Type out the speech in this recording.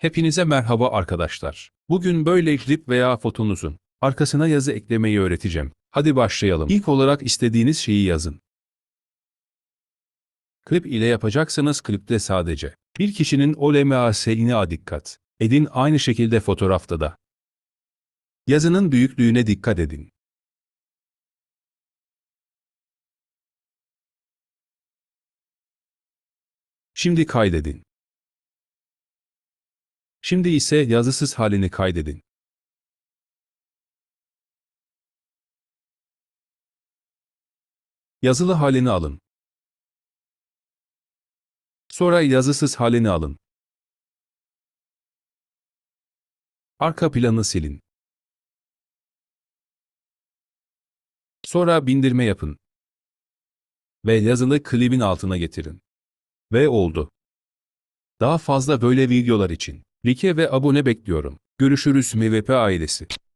Hepinize merhaba arkadaşlar. Bugün böyle klip veya fotonuzun arkasına yazı eklemeyi öğreteceğim. Hadi başlayalım. İlk olarak istediğiniz şeyi yazın. Klip ile yapacaksanız klipte sadece bir kişinin OLMAS'ine dikkat edin aynı şekilde fotoğrafta da. Yazının büyüklüğüne dikkat edin. Şimdi kaydedin. Şimdi ise yazısız halini kaydedin. Yazılı halini alın. Sonra yazısız halini alın. Arka planı silin. Sonra bindirme yapın. Ve yazılı klibin altına getirin. Ve oldu. Daha fazla böyle videolar için like ve abone bekliyorum. Görüşürüz MVP ailesi.